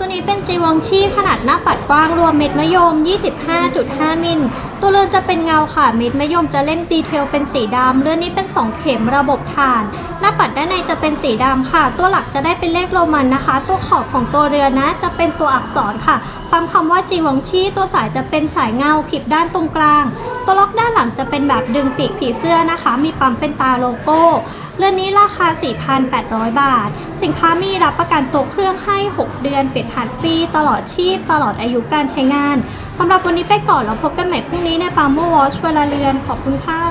ตัวนี้เป็นจีวองชีขนาดหน้าปัดกว้างรวมเม็ดมะยม 25.5 มิล ตัวเรือนจะเป็นเงาค่ะ เม็ดมะยมจะเล่นดีเทลเป็นสีดำเรือนนี้เป็น 2 เข็มระบบฐาน หน้าปัดด้านในจะเป็นสีดำค่ะ ตัวหลักจะได้เป็นเลขโรมันนะคะ ตัวขอบของตัวเรือนนะจะเป็นตัวอักษรค่ะปั๊มคำว่าจีวองชีตัวสายจะเป็นสายเงาขีดด้านตรงกลาง ตัวล็อกด้านหลังจะเป็นแบบดึงปีกผีเสื้อนะคะ มีปั๊มเป็นตาโลโก้ เรือนนี้ราคา 4,800 บาท สินค้ามีรับประกันตัวเครื่องให้ 6 เดือนเปลี่ยนหันฟรีตลอดชีพ ตลอดอายุการใช้งาน สำหรับวันนี้ไปก่อนแล้วพบกันใหม่พรุ่งนี้ในปาโมวอชเวลาเรือนขอบคุณค่ะ